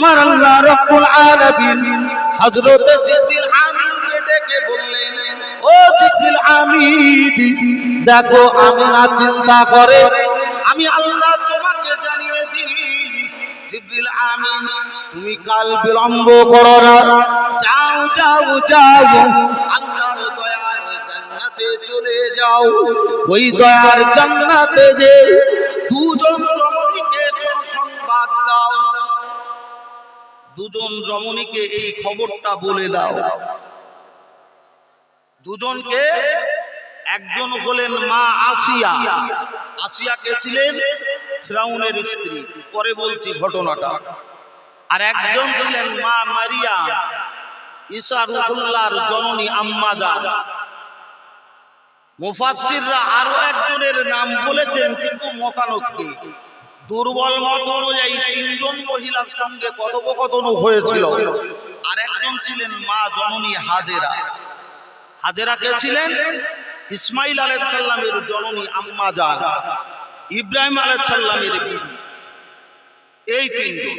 আমার আল্লাহ রব্বুল আলামিন হযরত জিবরিল আমিনকে ডেকে বললেন, ও জিবরিল আমিন, দেখো আমি না চিন্তা করে। আমি আল্লাহ তোমাকে জানিয়ে দিই, জিবরিল আমিন, তুমি কাল বিলম্ব করো না। যাও যাও যাও, আল্লাহর দয়ার জান্নাতে চলে যাও। ওই দয়ার জান্নাতে যে দুজন রমণীকে দাও দুজন রমণীকে এই খবরটা বলে দাও। দুজনকে একজন হলেন মা আসিয়া। আসিয়া কে ছিলেন? ফ্রাউনের স্ত্রী। পরে বলছি ঘটনাটা। আর একজন ছিলেন মা মারিয়া, ঈসা রুহুল্লাহর জননী আম্মা জান মুফাসসিররা আরও একজনের নাম বলেছেন কিন্তু মতানক্কি দুর্বল মত অনুযায়ী তিনজন মহিলার সঙ্গে কথোপকথন হয়েছিল। আর একজন ছিলেন মা জননী হাজেরা। হাজেরা কে ছিলেন? ইসমাইল আলাইহিস সালামের জননী আম্মা জান, ইব্রাহিম বিবি। এই তিনজন।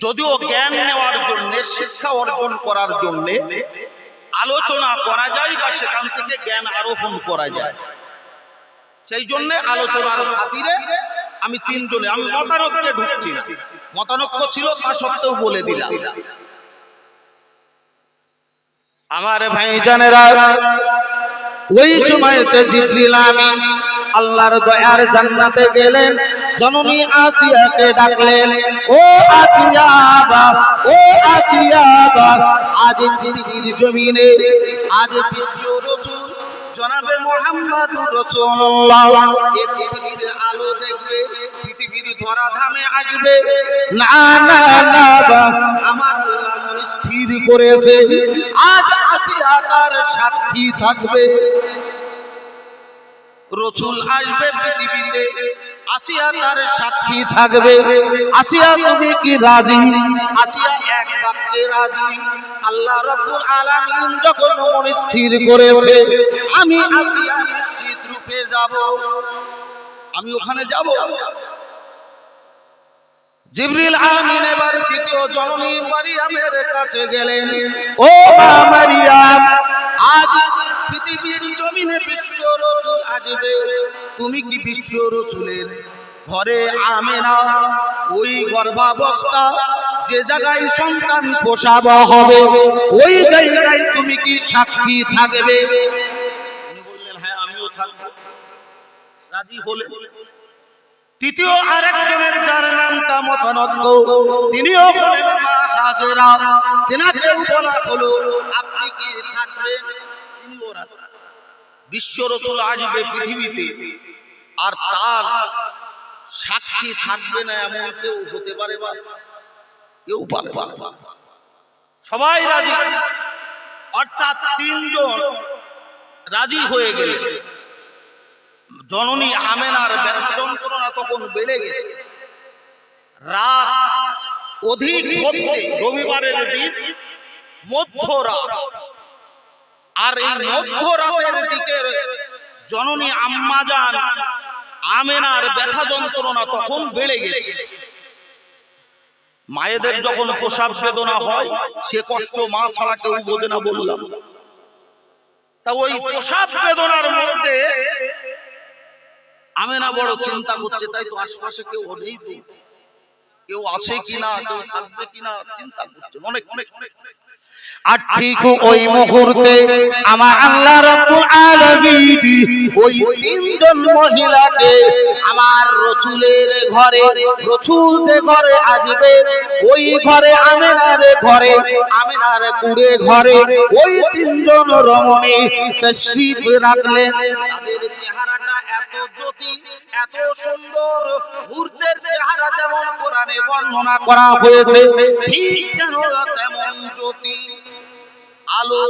যদিও জ্ঞান নেওয়ার জন্য, শিক্ষা অর্জন করার জন্যে আলোচনা করা যায় বা সেখান থেকে জ্ঞান আরোহণ করা যায়। সেই জন্য আলোচনার খাতিরে আমি তিনজনে, আমি মতানক্যে ঢুকছি না। মতানক্য ছিল, তা সত্ত্বেও বলে দিলাম। আমার ভাই জানেরা, ওই সময়তে জিবরিল আল্লাহর দয়ার জান্নাতে গেলেন। জননী আসিয়াকে ডাকলেন, ও আসিয়া ও আসিয়া আজ পৃথিবীর জমিনে, আজ বিশ্ব রসুল জনাবে মোহাম্মদ রসুল্লাহ। এ পৃথিবীর আলো দেখবে, পৃথিবীর ধরা ধামে আসবে। না না না আমার স্থির করেছে। আজ আসিয়া তার সাক্ষী থাকবে। রসুল আসবে পৃথিবীতে। আসিয়া তার সাক্ষী থাকবে। আসিয়া তুমি কি রাজি? আসিয়া এক বাক্যে রাজি। আল্লাহ রব্বুল আলামিন যখন মন স্থির করেছে, আমি আসিয়া নিশ্চিত রূপে যাব। আমি ওখানে যাব। জিবরিল আমিন এবার দ্বিতীয় জননী মারিয়ামের কাছে গেলেন। ও মা মারিয়াম, আজ বিশ্ব রসুল আসবে? তুমি কি বিশ্ব রসুলের ঘরে আমেনা? ওই গর্ভাবস্থা, যে জায়গায় সন্তান পোষাব হবে, ওই জায়গায় তুমি কি সাক্ষী থাকবে? হ্যাঁ তৃতীয় আরেকজনের যার নামটা মতানক্য, তিনিও হলেন মা হাজেরা। তেনাকেও বলা হলো, আপনি কি থাকবেন। বিশ্ব রসুল আসবে পৃথিবীতে, আর তার সাক্ষী থাকবে না এমন কেউ হতে পারে বা কেউ পারে সবাই রাজি? অর্থাৎ তিনজন রাজি হয়ে গেলে, জননী আমেনার ব্যথা যন্ত্রণা তখন বেড়ে গেছে। রাত অধিক রবিবারের দিন মধ্যরাত আর এই মধ্যরাতের দিকে জননী আম্মা আম্মাজান আমেনার ব্যথা যন্ত্রণা তখন বেড়ে গেছে। মায়েদের যখন প্রসাব বেদনা হয় সে কষ্ট মা ছাড়া কেউ বোঝে না বললাম। তা ওই প্রসাব বেদনার মধ্যে আমেনা বড় চিন্তা করছে তাই তো আশপাশে কেউ নেই তো। কেউ আসে কিনা কেউ থাকবে কিনা চিন্তা করছে অনেক অনেক অনেক। আর ঠিক ওই মুহূর্তে আমার আল্লাহ রাব্বুল আলামিন ওই তিনজন মহিলাকে আমার রসুলের ঘরে রসুল যে ঘরে আসবে ওই ঘরে আমেনার ঘরে আমেনার কুড়ে ঘরে ওই তিনজন রমণী তশরিফ রাখলেন। তাদের চেহারাটা এত জ্যোতি এত সুন্দর হুরদের চেহারা যেমন কোরআনে বর্ণনা করা হয়েছে ঠিক যেন তেমন জ্যোতি। আলো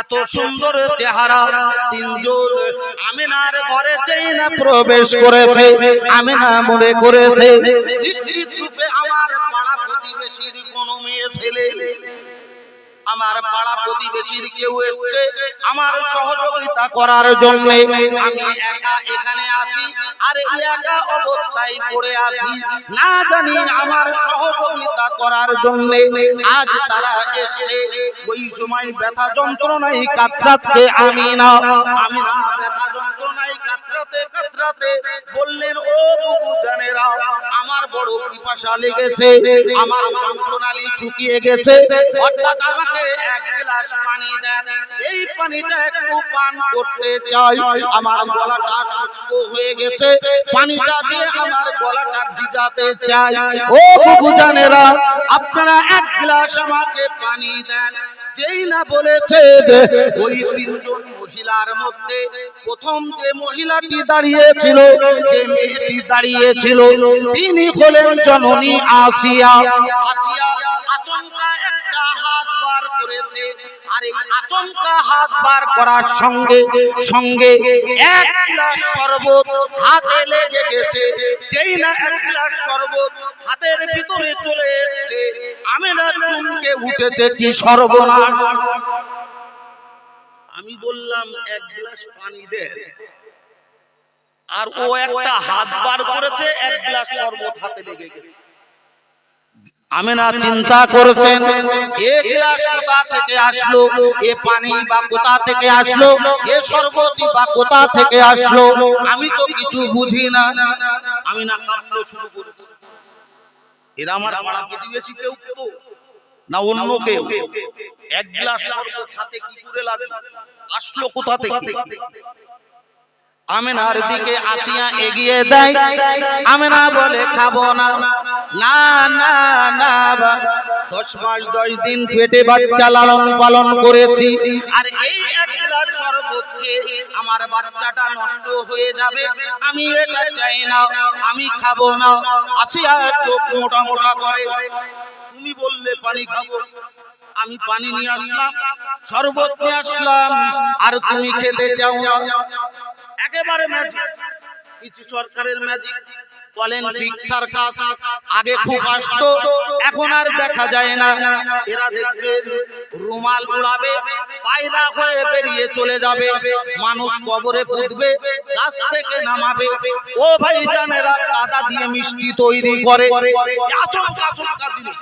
এত সুন্দর চেহারা, তিনজন আমিনার ঘরে যেই না প্রবেশ করেছে, আমিনা মনে করেছে, নিশ্চিত রূপে আমার পাড়া প্রতিবেশীর কোনো মেয়ে ছেলে আমার পাড়া প্রতিবেশীর কেউ এসছে, আমার সহযোগিতা করার জন্য। আমি একা এখানে আছি, আর একা অবস্থায় পড়ে আছি। না জানি আমার সহযোগিতা করার জন্য আজ তারা এসছে। ওই সময় ব্যথা যন্ত্রণায় কাতরাচ্ছে আমি না আমি না ব্যথা যন্ত্রণায় কাতরাতে কাতরাতে বললেন, ও বুবু জানেরা, আমার বড় পিপাসা লেগেছে, আমার কণ্ঠনালী শুকিয়ে গেছে। অর্থাৎ আমাকে এক গ্লাস পানি দেন। এই পানিটা একটু পান করতে চাই। আমার গলাটা শুষ্ক হয়ে গেছে। পানিটা দিয়ে আমার গলাটা ভিজাতে চাই। ও বুগুজানেরা আপনারা এক গ্লাস আমাকে পানি দেন। যেই না বলেছে ওই তিনজন মহিলার মধ্যে প্রথম যে মহিলাটি দাঁড়িয়েছিল, যে মেয়েটি দাঁড়িয়েছিল, তিনি হলেন জননী আসিয়া। আসিয়া আচমকা একটা হাত করেছে। আর এই আচমকা হাত বার করার সঙ্গে সঙ্গে এক গ্লাস শরবত হাতে লেগে গেছে। যেই না এক গ্লাস শরবত হাতের ভিতরে চলে এসেছে, আমেনা চুমকে উঠেছে কি সর্বনাশ? আমি বললাম, এক গ্লাস পানি দে। আর ও একটা হাত বার করেছে, এক গ্লাস শরবত হাতে লেগে গেছে। আমেনা চিন্তা করেছেন, এ গ্লাস কোথা থেকে আসলো? এ পানি বা কোথা থেকে আসলো? এ শরবতই বা কোথা থেকে আসলো? আমি তো কিছু বুঝি না। আমি না কাঁপলো শুরু করেছি। এরা আমার পাড়া প্রতিবেশী কেউ তো, না অন্য কেউ। এক গ্লাস শরবত হাতে কি করে লাগল? আসলো কোথা থেকে? আমেনার দিকে আসিয়া এগিয়ে দেয়। আমেনা বলে খাব না। না না না দশ মাস দশ দিন পেটে বাচ্চা লালন পালন করেছি। আর এই এক গ্লাস শরবত খেয়ে আমার বাচ্চাটা নষ্ট হয়ে যাবে। আমি এটা চাই না আমি খাব না। আসিয়া চোখ মোটা মোটা করে তুমি বললে পানি খাব। আমি পানি নিয়ে আসলাম শরবত নিয়ে আসলাম। আর তুমি খেতে চাও না। একেবারে ম্যাজিক কিছু সরকারের ম্যাজিক বলেন বিগ সার্কাস আগে খুব আসতো এখন আর দেখা যায় না। এরা দেখবেন রুমাল উড়াবে পায়রা হয়ে বেরিয়ে চলে যাবে। মানুষ কবরে পুঁতবে গাছ থেকে নামাবে। ও ভাই জানেরা কাদা দিয়ে মিষ্টি তৈরি করে। আচমকা আচমকা জিনিস।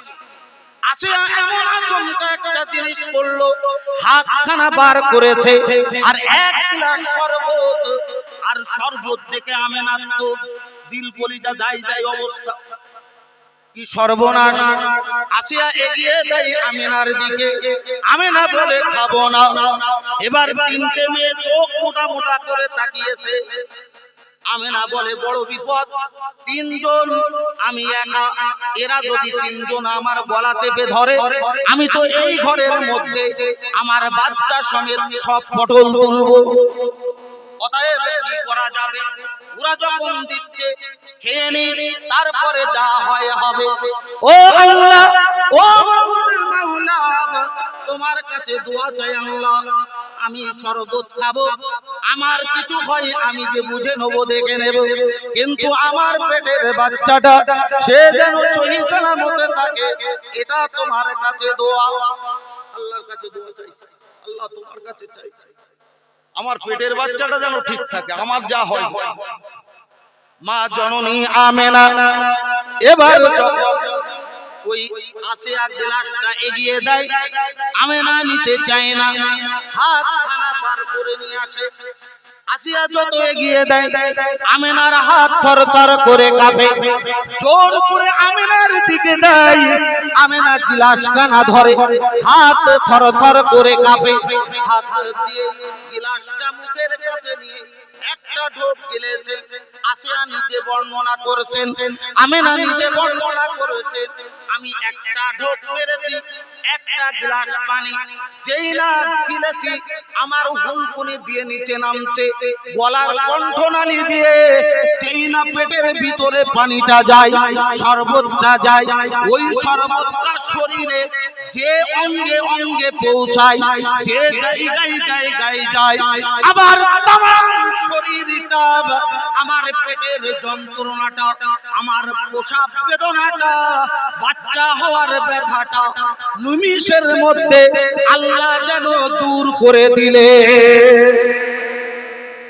আসে এমন আচমকা একটা জিনিস করল হাতখানা বার করেছে। আর এক গ্লাস শরবত আর শরবত দেখে আমেনার তো দিল কলিজা যাই যাই অবস্থা। কি সর্বনাশ। আসিয়া এগিয়ে দেয় আমিনার দিকে। আমিনা বলে খাব না। এবার তিনটে মেয়ে চোখ মোটা মোটা করে তাকিয়েছে। আমেনা বলে বড় বিপদ। তিনজন, আমি একা। এরা যদি তিনজন আমার গলা চেপে ধরে, আমি তো এই ঘরের মধ্যে আমার বাচ্চা সমেত সব পটল তুলবো। অতএব কি করা যাবে? ওরা যখন দিচ্ছে, খেয়ে নি, তারপরে যা হয় হবে। ও আল্লাহ, ও তোমার কাছে দোয়া চাই আল্লাহ। আমি শরবত খাব। আমার কিছু হয়, আমি যে বুঝে নেব, দেখে নেব। কিন্তু আমার পেটের বাচ্চাটা, সে যেন সহি সালামতে থাকে, এটা তোমার কাছে দোয়া। আল্লাহর কাছে দোয়া চাইছে আল্লাহ তোমার কাছে চাইছে আমার পেটের বাচ্চাটা যেন ঠিক থাকে আমার যা হয়। হয়। মা জননী আমেনা এবার যখন ওই আসে এক গ্লাসটা এগিয়ে দেয় আমেনা নিতে চায় না। হাত খানা বার করে নিয়ে আসে। আসিয়া যত এগিয়ে দেয় আমেনার হাত থর থর করে কাঁপে। জোর করে আমেনার দিকে দেয়। আমেনা গিলাস কানা ধরে হাত থর থর করে কাঁপে। হাত দিয়ে গিলাসটা মুখের কাছে নিয়ে একটা ঢোক গিলেছে। আসিয়া নিজে বর্ণনা করেছেন, আমেনা নিজে বর্ণনা করেছেন, আমি একটা ঢোক মেরেছি একটা গ্লাস পানি। যেই না গিলেছি, আমার হুলকুনি দিয়ে নিচে নামছে। গলার কণ্ঠনালী দিয়ে যেই না পেটের ভিতরে পানিটা যায়, শরবতটা যায়, ওই শরবতটা শরীরে যে অঙ্গে অঙ্গে পৌঁছায়, যে জায়গায় জায়গায় যায়, আবার তাম শরীরটা, আমার পেটের যন্ত্রণাটা, আমার প্রসাব বেদনাটা, বাচ্চা হওয়ার ব্যথাটা নিমিষের মধ্যে আল্লাহ যেন দূর করে দিলে।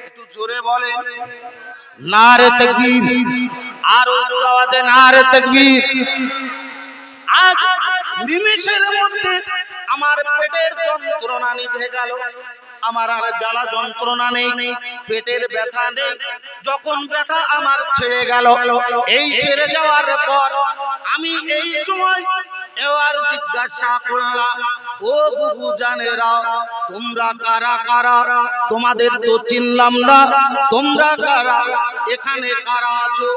একটু জোরে বলেন, নারে তকবীর। আর উচ্চ আওয়াজে নারে তকবীর। আজ নিমিষের মধ্যে আমার পেটের যন্ত্রণা নিভে গেল। আমার আর জ্বালা যন্ত্রণা নেই, পেটের ব্যথা নেই। যখন ব্যথা আমার ছেড়ে গেল, এই সেরে যাওয়ার পর আমি এই সময় এবার জিজ্ঞাসা করলাম, ও বুবু জানেরা, তোমরা কারা কারা? তোমাদের তো চিনলাম না, তোমরা কারা? এখানে কারা আছো?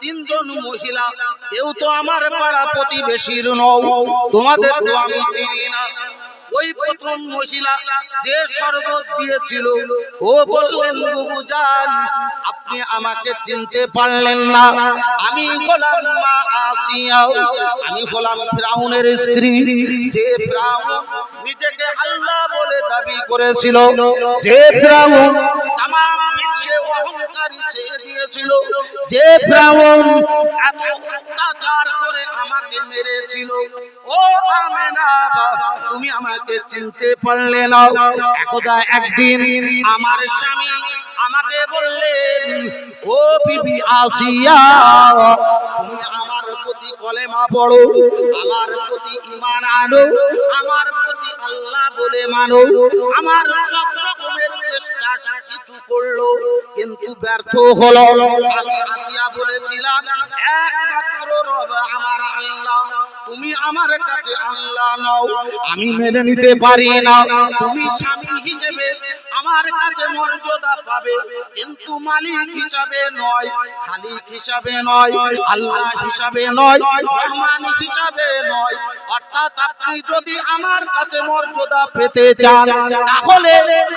তিনজন মহিলা, কেউ তো আমার পাড়া প্রতিবেশীর নও, তোমাদের তো আমি চিনি না। ওই প্রথম মহিলা যে শরবত দিয়েছিল ও বললেন বুবু জান আপনি আমাকে চিনতে পারলেন না। আমি হলাম মা আসিয়া, আমি হলাম ফিরাউনের স্ত্রী। যে ফিরাউন নিজেকে আল্লাহ বলে দাবি করেছিল, যে ফিরাউন তাম বিশ্বে অহংকারী ছেড়ে দিয়েছিল, যে ফিরাউন এত অত্যাচার করে আমাকে মেরেছিল। ও আমেনা তুমি আমাকে চিনতে পারলে না। একদা একদিন আমার স্বামী আমাকে বললেন ও বিবি আসিয়া, তুমি আমার প্রতি কলেমা পড়ো, আমার প্রতি ইমান আনো, আমার প্রতি আল্লাহ বলে মানো, আমার সব রকমের চেষ্টা কিছু করল, কিন্তু ব্যর্থ হলো। আমি আসিয়া বলেছিলাম, একমাত্র রব আমার আল্লাহ, তুমি আমার কাছে আল্লাহ নও, আমি মেনে নিতে পারি না। তুমি স্বামী হিসেবে আমার কাছে মর্যাদা পাবে, কিন্তু মালিক হিসাবে নয়, খালিক হিসাবে নয়, আল্লাহ হিসাবে নয়, রহমান হিসাবে নয়। অর্থাৎ আপনি যদি আমার কাছে মর্যাদা পেতে চান, তাহলে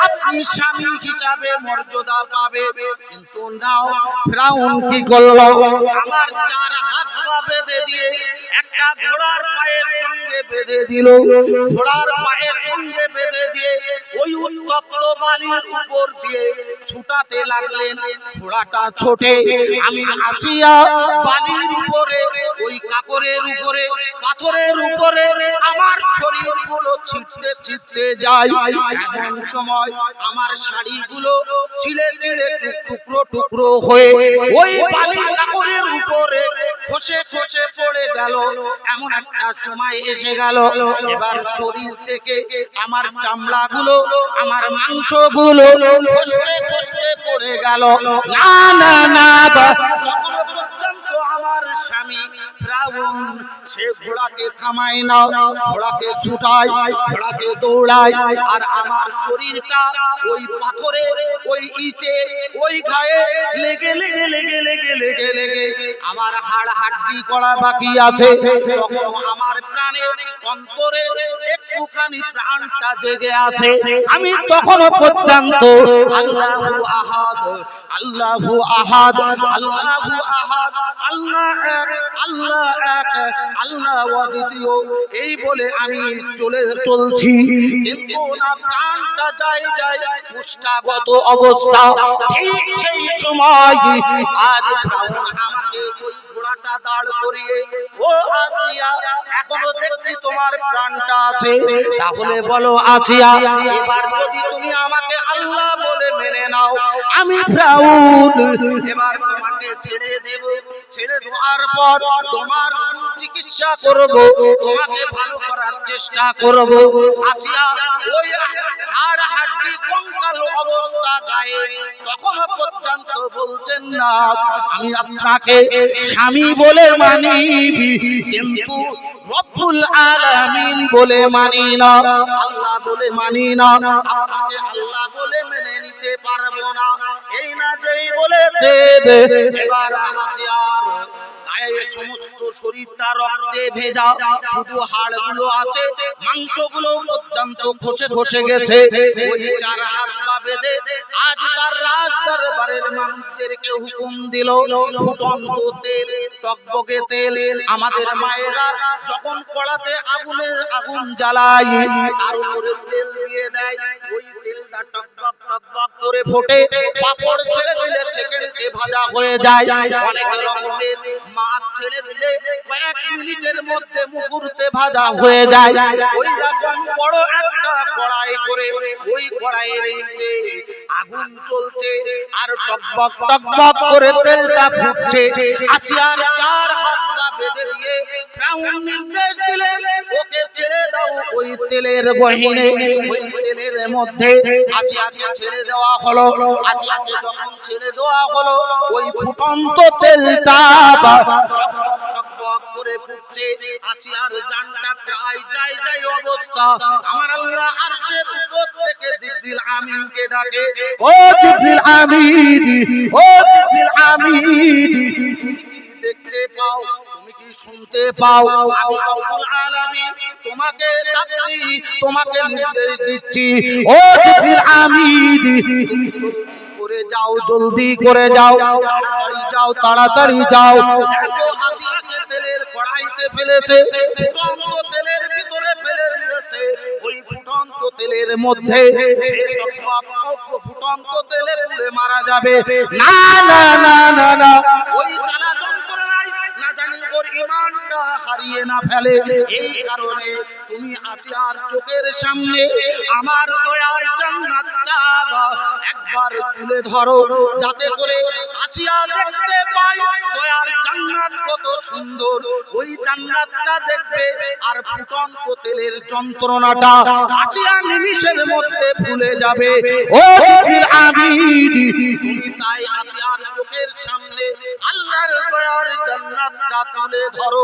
আপনি স্বামী হিসাবে মর্যাদা পাবে। কিন্তু নাও, ফ্রাউন কি করল? আমার চার হাত পা বেঁধে দিয়ে একটা ঘোড়ার পায়ের সঙ্গে বেঁধে দিল। ঘোড়ার পায়ের সঙ্গে বেঁধে দিয়ে ওই উত্তপ্ত বালির উপর দিয়ে ছুটাতে লাগলেন। ঘোড়াটা ছোটে। আমি আসিয়া বালির উপরে, ওই কাকরের উপরে, পাথরের উপরে আমার শরীরগুলো ছিটতে ছিটতে যায়। এমন সময় আমার শাড়িগুলো ছিঁড়ে ছিঁড়ে টুকরো টুকরো হয়ে ওই বালি কাকরের উপরে খসে খসে পড়ে গেল। এমন একটা সময় এসে গেল। এবার শরীর থেকে আমার চামড়াগুলো, আমার মাংসগুলো খসতে খসতে পড়ে গেল। না না না তখনও পর্যন্ত আমার স্বামী ফ্রাউন, সে ঘোড়াকে থামায় না, ঘোড়াকে ছুটায়, ঘোড়াকে দৌড়ায়, আর আমার শরীরটা ওই পাথরে, ওই ইটে, ওই গায়ে লেগে লেগে লেগে লেগে লেগে লেগে আমার হাড় হাড্ডি করা বাকি আছে। তখন আমার প্রাণে অন্তরে একটুখানি প্রাণটা জেগে আছে। আমি তখনও পর্যন্ত আল্লাহু আহাদ আল্লাহু আহাদ আল্লাহু আহাদ আল্লাহ এক আল্লাহ এক আল্লাহ অদ্বিতীয়। এই বলে আমি চলে চলছি। কিন্তু না প্রাণটা যায় যায় পুষ্টাগত অবস্থা। ঠিক সেই সময় আজ ফ্রাউন আমাকে ওই ঘোড়াটা দাঁড় করিয়ে ও আসিয়া এখনও দেখছি তোমার প্রাণটা আছে। তাহলে বলো আসিয়া, এবার যদি তুমি আমাকে আল্লাহ বলে মেনে নাও, আমি ফ্রাউন এবার তোমাকে ছেড়ে দেব, ছেড়ে দেওয়ার পর তোমার সুচিকিৎসা করব, তোমাকে ভালো করার চেষ্টা করব। আসিয়া ওই হাড় হাড্ডি কঙ্কাল অবস্থা গায়ে তখনও পর্যন্ত বলছেন না, আমি আপনাকে স্বামী বলে মানি, কিন্তু রব্বুল আলামিন বলে মানি না, আল্লাহ বলে মানি না, আপনাকে আল্লাহ বলে মেনে নিতে পারব না। এই না যেই বলেছে এবার আছে আর, গায়ে সমস্ত শরীরটা রক্তে ভেজা, শুধু হাড়গুলো আছে মাংসগুলো পর্যন্ত খসে খসে গেছে, ওই চার হাত পা বেঁধে আজ তার রাজ দরবারের মানুষদেরকে হুকুম দিল, ফুটন্ত তেল, টকবকে তেল। আমাদের মায়েরা যখন কড়াতে আগুনে জ্বালায়, তার উপরে তেল দিয়ে দেয়। ওই তেলটা টকবক টকবক করে ফোটে, পাপড় ছেড়ে দিলে সেকেন্ডে ভাজা হয়ে যায়। অনেক রকমের মাছ ছেড়ে দিলে কয়েক মিনিটের মধ্যে মুহূর্তে ভাজা হয়ে যায়। ওই রকম বড় একটা কড়াই করে, ওই কড়াইয়ের নিচে আগুন চলছে আর টকবক টকবক করে তেলটা ফুটছে। আসিয়ার চার হাত পা বেঁধে দিয়ে ফ্রাউন নির্দেশ দিলেন, ওকে ছেড়ে দাও ওই তেলের গহিনে। ওই তেলের মধ্যে আসিয়াকে ছেড়ে দেওয়া হলো। আসিয়াকে যখন ছেড়ে দেওয়া হলো, ওই ফুটন্ত তেলটা টকবক টকবক করে ফুটছে আসিয়ার জানটা প্রায় যাই যাই অবস্থা। আমার আল্লাহ আরশের উপর থেকে জিবরিল আমিনকে ডাকে, ও জিবরিল আমিন, ও জিবরিল আমিন দেখতে পাও? তুমি কি শুনতে পাও? আমি রব্বুল আলামিন তোমাকে ডাকছি, তোমাকে নির্দেশ দিচ্ছি, ও জিবরিল আমিন, তুমি করে যাও, জলদি করে যাও, তাড়াতাড়ি যাও তাড়াতাড়ি যাও। তেলের কড়াইতে ফেলেছে, ফুটন্ত তেলের ভিতরে ফেলে দিয়েছে। ওই ফুটন্ত তেলের মধ্যে ফুটন্ত তেলে পুড়ে মারা যাবে। না না না না না। ওই হারিয়ে না ফেলে। এই কারণে তুমি আসিয়ার চোখের সামনে। আমার দয়ার জান্নাতটা একবার তুলে ধরো। যাতে করে আসিয়া দেখতে পাই দয়ার জান্নাত কত সুন্দর। ওই জান্নাতটা দেখবে আর ফুটন্ত তেলের যন্ত্রণাটা আসিয়া নিমিষের মধ্যে ভুলে যাবে। ও আমিন। তুমি তাই আসিয়ার চোখের সামনে। আল্লাহর দয়ার জান্নাতটা তুলে ধরো।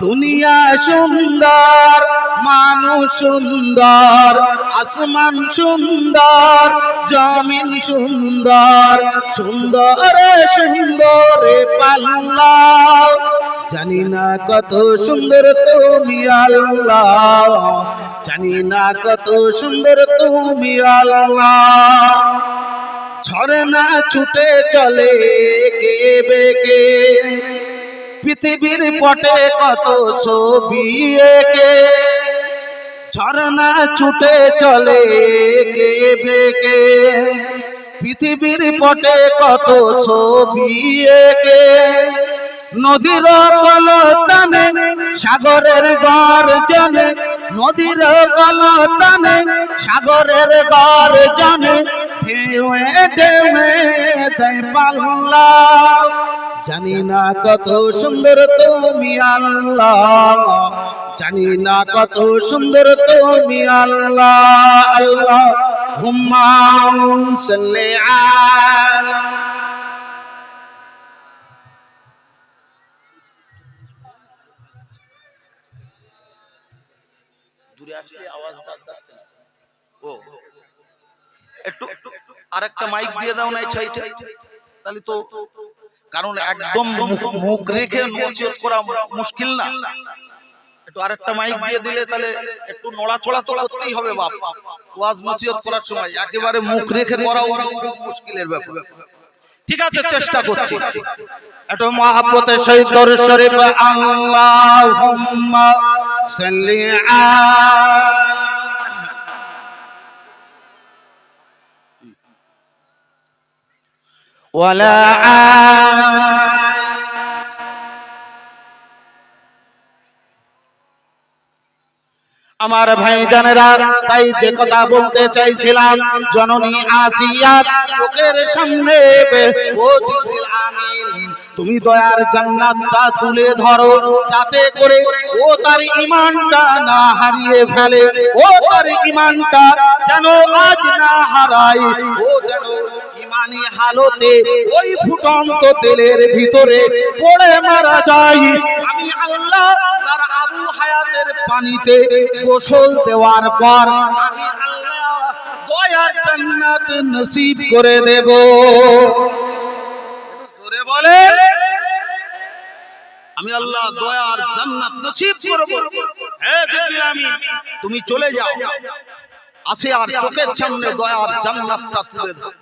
দুনিয়া সুন্দর, মানুষ সুন্দর, আসমান সুন্দর, জমিন সুন্দর সুন্দর সুন্দর পাল্লা জানি না কত সুন্দর তুমি আল্লাহ, জানি না কত সুন্দর তুমি আল্লাহ। ঝরনা ছুটে চলে কে বেকে? পৃথিবীর পটে কত ছবি একে? ঝরনা ছুটে চলে কে বেকে? পৃথিবীর পটে কত ছবি একে? নদীর কলতানে সাগরের গর্জনে নদীর কলতানে সাগরের গর্জনে জানি না কত সুন্দর তুমি আল্লাহ জানি না কত সুন্দর তুমি আল্লাহ আল্লাহ হুম্মা একটু আরেকটা মাইক দিয়ে দাও না এই সাইডে তাহলে তো কারণ একদম মুখ- রেখে নসিহত করা মুশকিল না। একটু আরেকটা মাইক দিয়ে দিলে তাহলে একটু নড়াচড়া তো করতেই হবে বাপ। ওয়াজ নসিহত করার সময়। একেবারে মুখ রেখে করাও খুব মুশকিলের ব্যাপার। ঠিক আছে চেষ্টা করছি। একটু মহাব্বতের সহিত দরুদ শরীফ আল্লাহুম্মা সাল্লি আলা ولا آل আমার ভাই জানেরা তাই যে কথা বলতে চাইছিলাম জননী আসিয়ার চোখের সামনে ও জিবরিল আমিন তুমি দয়ার জান্নাতটা তুলে ধরো যাতে করে ও তার ঈমানটা না হারিয়ে ফেলে ও তার ঈমানটা যেন আজ না হারায় ও যেন ইমানি হালতে, ওই ফুটন্ত তেলের ভিতরে পড়ে মারা যায়। আমি আল্লাহ তার আবু হায়াতের পানিতে গোসল দেওয়ার পর আমি আল্লাহ দয়ার জান্নাত নসিব করে দেব। বলে আমি আল্লাহ দয়ার জান্নাত নসিব করব। জিবরিল তুমি চলে যাও। আসে আর চোখের সামনে দয়ার জান্নাতটা তুলে দাও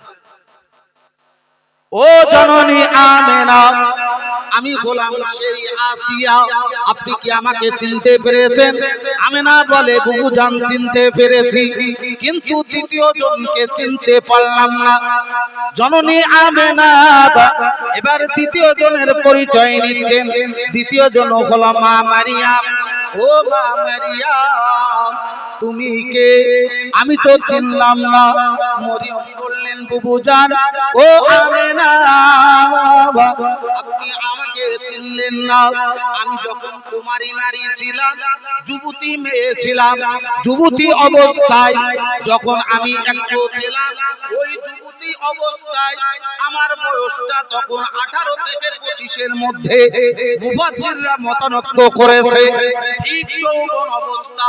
ও জননী আমেনা, আমি হলাম সেই আসিয়া। আপনি কি আমাকে চিনতে পেরেছেন? আমেনা বলে, বুবু জান, চিনতে পেরেছি। কিন্তু দ্বিতীয় জনকে চিনতে পারলাম না। জননী আমেনা এবার দ্বিতীয় জনের পরিচয় নিচ্ছেন। দ্বিতীয় জন হলো মা মারিয়াম। ও মা মারিয়াম তুমি কে? আমি তো চিনলাম না। মরিয়ম বললেন, বুবু জান, ও আমেনা আপনি আমাকে চিনলেন না। আমি যখন কুমারী নারী ছিলাম, যুবতী মেয়ে ছিলাম, যুবতী অবস্থায় যখন আমি একটু ছিলাম, ওই যুবতী অবস্থায় আমার বয়সটা তখন আঠারো থেকে পঁচিশের মধ্যে মুফাসসিররা মতানক্য করেছে। ঠিক যৌবন অবস্থা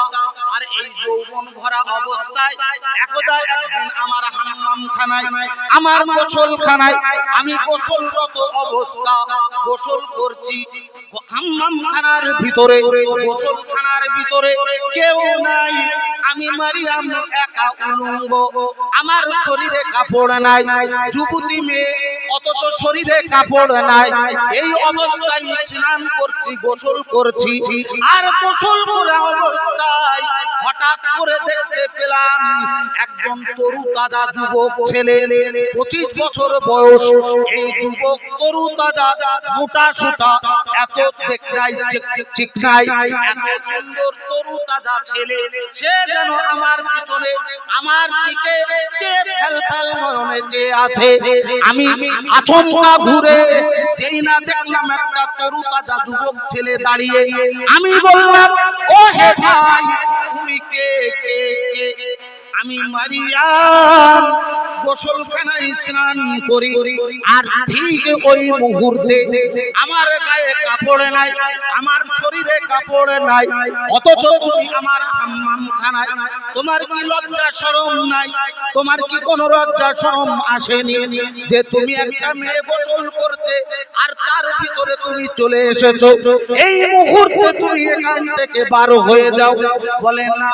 আর এই যৌবন ভরা অবস্থায় একদা একদিন আমার হাম্মাম খানায় আমার গোসল খানায় আমি গোসলরত অবস্থা, গোসল করছি। হাম্মাম খানার ভিতরে গোসল খানার ভিতরে কেউ নাই। আমি মারিয়াম একা উলঙ্গ। আমার শরীরে কাপড় নাই। যুবতী মেয়ে অথচ শরীরে কাপড় নাই। এই অবস্থায় স্নান করছি, গোসল করছি। আর গোসল করা অবস্থায় হঠাৎ করে দেখতে পেলাম একজন তরু তাজা যুবক ছেলে, পঁচিশ বছর বয়স। এই যুবক তরু তাজা, মোটা সুটা, এত দেখনাই চিকনাই, এত সুন্দর তরু তাজা ছেলে। সে যেন আমার পিছনে, আমার দিকে চেয়ে ফেল ফেল নয়নে চেয়ে আছে। আমি আচমকা ঘুরে যেই না দেখলাম একটা তরু তাজা যুবক ছেলে দাঁড়িয়ে। আমি বললাম ও হে ভাই তুমি কে কে কে? আমি মারিয়াম গোসলখানায় স্নান করি। আর ঠিক ওই মুহূর্তে আমার গায়ে কাপড় নাই, আমার শরীরে কাপড় নাই, অথচ তুমি আমার হাম্মাম খানায়। তোমার কি লজ্জা, শরম নাই? তোমার কি কোনো লজ্জা, শরম আসেনি যে তুমি একটা মেয়ে গোসল করতে আর তার ভিতরে তুমি চলে এসেছ? এই মুহূর্তে তুমি এখান থেকে বার হয়ে যাও। বলে, না,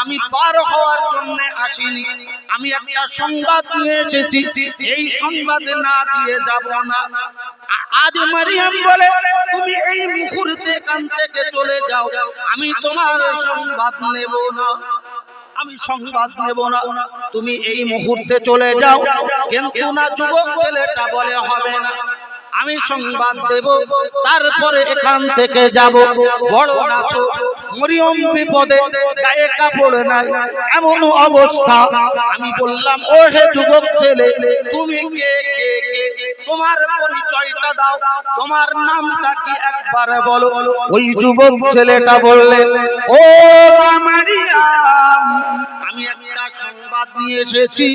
আমি পার হওয়ার জন্য আসিনি। আমি একটা সংবাদ নিয়ে এসেছি। এই সংবাদে না দিয়ে যাব না। আজ মারিয়াম বলে, তুমি এই মুহূর্তে এখান থেকে চলে যাও। আমি তোমার সংবাদ নেব না। আমি সংবাদ নেব না। তুমি এই মুহূর্তে চলে যাও। কিন্তু না, যুবক ছেলেটা বলে, হবে না। আমি সংবাদ দেব। তারপরে এখান থেকে যাব। বড় নাচো মরিয়ম বিপদে গায়ে কাপড় নাই, এমন অবস্থা। আমি বললাম ও হে যুবক ছেলে, তুমি কে কে কে? তোমার পরিচয়টা দাও, তোমার নামটা কি একবার বলো? ওই যুবক ছেলেটা বললেন ও মারিয়াম, আমি একটা সংবাদ নিয়ে এসেছি,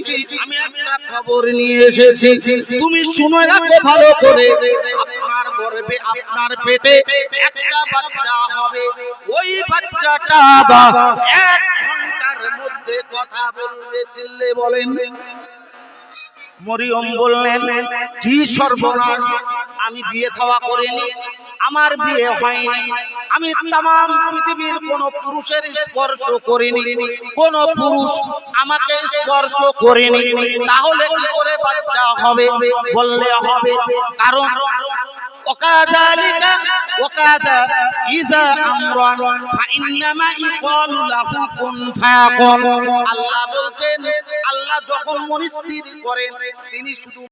আমি একটা খবর নিয়ে এসেছি। তুমি শুনে রাখো ভালো করে। আপনার পেটে একটা বাচ্চা হবে। ওই বাচ্চাটা বা এক ঘণ্টার মধ্যে কথা বলবে, চিল্লে বলেন। মরিয়ম বললেন কি সর্বনাশ, আমি বিয়ে থাওয়া করিনি, আমার বিয়ে হয়নি। আমি তাম পৃথিবীর কোন পুরুষের স্পর্শ করিনি। কোন পুরুষ আমাকে স্পর্শ করেনি। তাহলে কি করে বাচ্চা হবে? বললে হবে, কারণ وكذلك وكذا إذا أمرا فإنما يقال له كن فيكون আল্লাহ বলছেন আল্লাহ যখন মনস্থির করেন তিনি শুধু